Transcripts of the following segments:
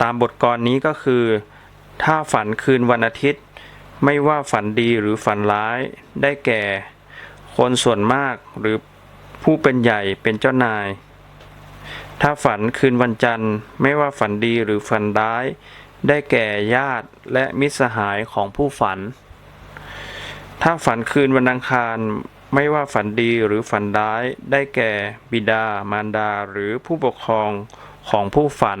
ตามบทกลนี้ก็คือ ถ้าฝันคืนวันอาทิตย์ ไม่ว่าฝันดีหรือฝันร้ายได้แก่ คนส่วนมากหรือผู้เป็นใหญ่เป็นเจ้านาย ถ้าฝันคืนวันจันทร์ ไม่ว่าฝันดีหรือฝันร้าย ได้แก่ญาติและมิตรสหายของผู้ฝัน ถ้าฝันคืนวันอังคารไม่ว่าฝันดีหรือฝันร้าย ได้แก่บิดา มารดา หรือผู้ปกครองของผู้ฝัน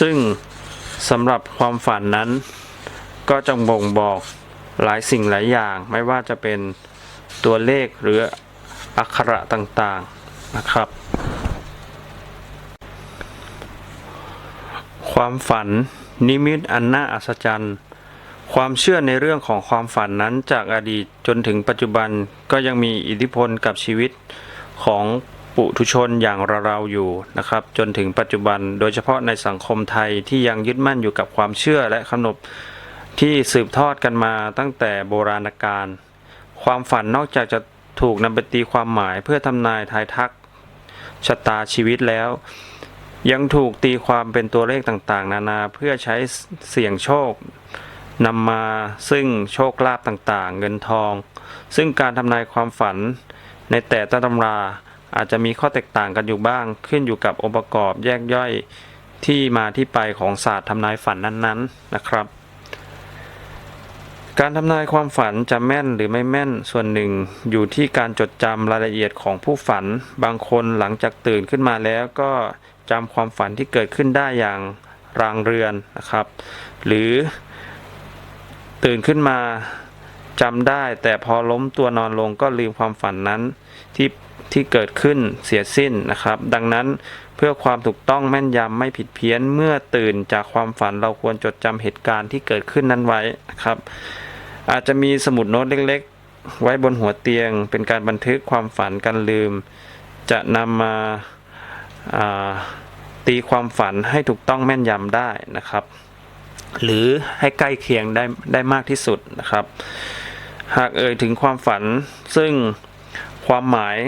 ซึ่งสำหรับความฝันนั้น ก็จะบ่งบอกหลายสิ่งหลายอย่าง ไม่ว่าจะเป็นตัวเลขหรืออักขระต่างๆนะครับ ความฝันนิมิตอันน่าอัศจรรย์ ความเชื่อในเรื่องของความฝันนั้นจากอดีตจนถึงปัจจุบันก็ยังมีอิทธิพลกับชีวิตของ ปุถุชนอย่างเราๆอยู่นะครับ จนถึงปัจจุบันโดยเฉพาะในสังคมไทยที่ยังยึดมั่นอยู่กับความเชื่อและขนบที่สืบทอดกันมาตั้งแต่โบราณกาลความฝันนอกจากจะถูกนำไปตีความหมายเพื่อทำนายทายทักชะตาชีวิตแล้ว ยังถูกตีความเป็นตัวเลขต่างๆ นานาเพื่อใช้เสี่ยงโชคนำมาซึ่งโชคลาภต่างๆ เงินทอง ซึ่งการทำนายความฝันในแต่ตำรา อาจจะมีข้อแตกต่างกันอยู่บ้าง ขึ้นอยู่กับองค์ประกอบแยกย่อยที่มาที่ไปของศาสตร์ทำนายฝันนั้นๆนะครับ การทำนายความฝันจะแม่นหรือไม่แม่นส่วนหนึ่งอยู่ที่การจดจำรายละเอียดของผู้ฝัน บางคนหลังจากตื่นขึ้นมาแล้วก็จำความฝันที่เกิดขึ้นได้อย่างรางเรือนนะครับ หรือตื่นขึ้นมาจำได้ แต่พอล้มตัวนอนลงก็ลืมความฝันนั้นที่ ที่เกิดขึ้นเสียสิ้นนะครับ ดังนั้นเพื่อความถูกต้องแม่นยำไม่ผิดเพี้ยนเมื่อตื่นจากความฝันเราควรจดจำเหตุการณ์ที่เกิดขึ้นนั้นไว้นะครับ อาจจะมีสมุดโน้ตเล็กๆ ไว้บนหัวเตียง เป็นการบันทึกความฝันกันลืม จะนำมาาตีความฝันให้ถูกต้องแม่นยำได้นะครับ หรือให้ใกล้เคียงได้ได้มากที่สุดนะครับ หากเอ่ยถึงความฝันซึ่งความหมาย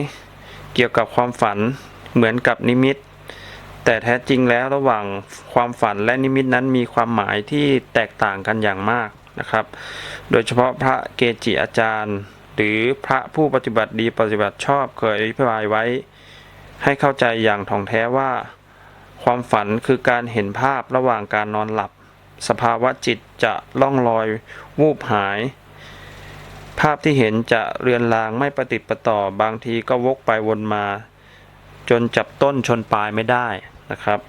เกี่ยวกับความฝันเหมือนกับนิมิต แต่แท้จริงแล้วระหว่างความฝันและนิมิตนั้นมีความหมายที่แตกต่างกันอย่างมากนะครับ โดยเฉพาะพระเกจิอาจารย์ หรือพระผู้ปฏิบัติดีปฏิบัติชอบเคยอธิบายไว้ ให้เข้าใจอย่างท่องแท้ว่า ความฝันคือการเห็นภาพระหว่างการนอนหลับ สภาวะจิตจะล่องลอย วูบหาย ภาพที่เห็นจะเรือนรางไม่ประติดประต่อบางทีก็วกไปวนมา จนจับต้นชนปลายไม่ได้นะครับ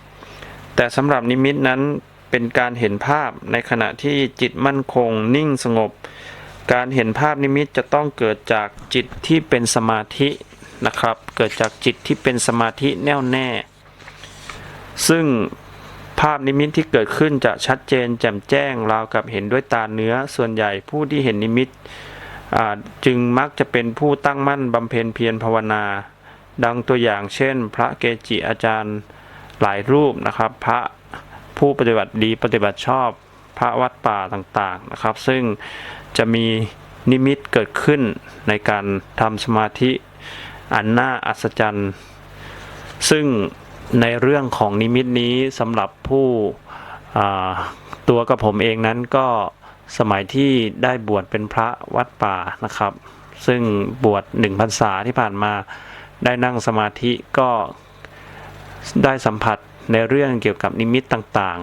แต่สำหรับนิมิตนั้นเป็นการเห็นภาพในขณะที่จิตมั่นคงนิ่งสงบ การเห็นภาพนิมิตจะต้องเกิดจากจิตที่เป็นสมาธินะครับ เกิดจากจิตที่เป็นสมาธิแน่วแน่ ซึ่งภาพนิมิตที่เกิดขึ้นจะชัดเจนแจ่มแจ้งราวกับเห็นด้วยตาเนื้อส่วนใหญ่ผู้ที่เห็นนิมิต จึงมักจะเป็นผู้ตั้งมั่นบำเพ็ญเพียรภาวนา ดังตัวอย่างเช่น พระเกจิอาจารย์หลายรูปนะครับ พระผู้ปฏิบัติดีปฏิบัติชอบพระวัดป่าต่างๆนะครับ ซึ่งจะมีนิมิตเกิดขึ้นในการทำสมาธิอันน่าอัศจรรย์ ซึ่งในเรื่องของนิมิตนี้สำหรับผู้ตัวกับผมเองนั้นก็ สมัยที่ได้บวชเป็นพระวัดป่านะครับ ซึ่งบวชหนึ่งพรรษาที่ผ่านมาได้นั่งสมาธิก็ได้สัมผัสในเรื่องเกี่ยวกับนิมิตต่าง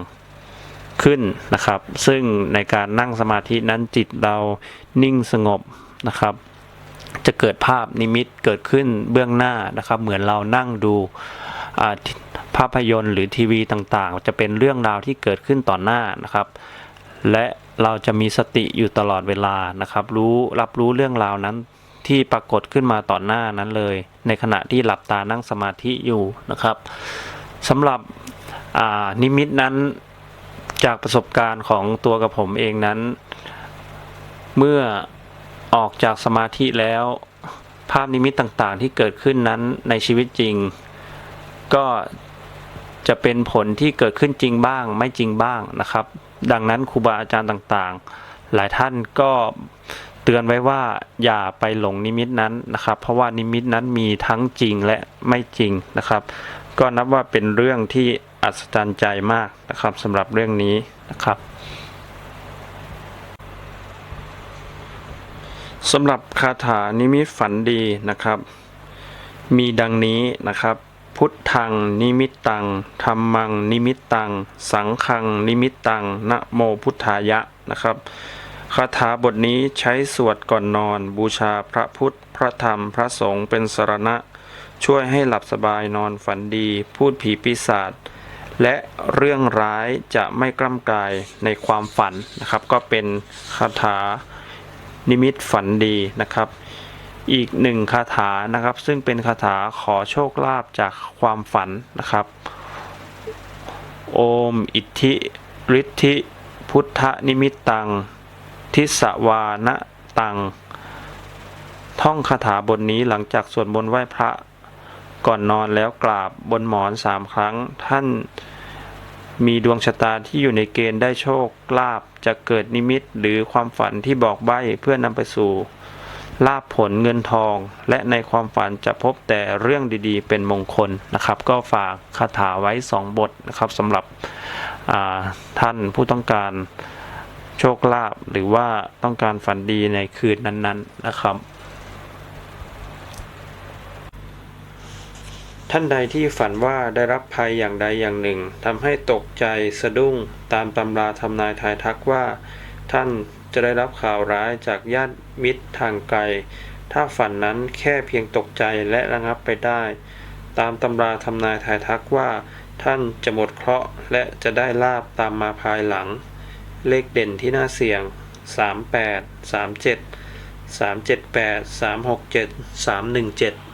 ๆขึ้นนะครับ ซึ่งในการนั่งสมาธินั้นจิตเรานิ่งสงบนะครับ จะเกิดภาพนิมิตเกิดขึ้นเบื้องหน้านะครับ เหมือนเรานั่งดูภาพยนตร์หรือทีวีต่างๆ จะเป็นเรื่องราวที่เกิดขึ้นต่อหน้านะครับ และ เราจะมีสติอยู่ตลอดเวลานะครับ รู้รับรู้เรื่องราวนั้นที่ปรากฏขึ้นมาต่อหน้านั้นเลย ในขณะที่หลับตานั่งสมาธิอยู่นะครับสำหรับนิมิตนั้นจากประสบการณ์ของตัวกับผมเองนั้น เมื่อออกจากสมาธิแล้ว ภาพนิมิตต่างๆ ที่เกิดขึ้นนั้นในชีวิตจริง ก็จะเป็นผลที่เกิดขึ้นจริงบ้าง ไม่จริงบ้างนะครับ ดังนั้นครูบาอาจารย์ต่างๆ หลายท่านก็เตือนไว้ว่าอย่าไปหลงนิมิตนั้นนะครับ เพราะว่านิมิตนั้นมีทั้งจริงและไม่จริงนะครับ ก็นับว่าเป็นเรื่องที่อัศจรรย์ใจมากนะครับสำหรับเรื่องนี้นะครับสำหรับคาถานิมิตฝันดีนะครับ มีดังนี้นะครับ พุทธังนิมิตตังธรรมังนิมิตตัง สังฆังนิมิตตังนะโมพุทธายะนะครับคาถาบทนี้ใช้สวดก่อนนอน บูชาพระพุทธ พระธรรมพระสงฆ์เป็นสรณะ ช่วยให้หลับสบายนอนฝันดี พูดผีปีศาจและเรื่องร้ายจะไม่กล้ำกายในความฝันนะครับ ก็เป็นคาถานิมิตฝันดีนะครับ อีกหนึ่งคาถานะครับ ซึ่งเป็นคาถาขอโชคลาภจากความฝันนะครับ โอมอิทธิฤทธิพุทธนิมิตตัง ทิสวานะตัง ท่องคาถาบทนี้หลังจากสวดมนต์ไหว้พระก่อนนอนแล้วกราบบนหมอนสามครั้ง ท่านมีดวงชะตาที่อยู่ในเกณฑ์ได้โชคลาภจะเกิดนิมิตหรือความฝันที่บอกใบ้เพื่อนำไปสู่ ลาภผลเงินทอง และในความฝันจะพบแต่เรื่องดีๆ เป็นมงคลนะครับ ก็ฝากคาถาไว้ 2 บทนะครับสำหรับท่านผู้ต้องการโชคลาภหรือว่าต้องการฝันดีในคืนนั้นๆนะครับ ท่านใดที่ฝันว่าได้รับภัยอย่างใดอย่างหนึ่งทำให้ตกใจสะดุ้งตามตำราทำนายทายทักว่าท่าน จะได้รับข่าวร้ายจากญาติมิตรทางไกล ถ้าฝันนั้นแค่เพียงตกใจและระงับไปได้ ตามตำราทำนายทายทักว่า ท่านจะหมดเคราะห์และจะได้ลาบตามมาภายหลัง เลขเด่นที่น่าเสี่ยง 38 37 378 367 317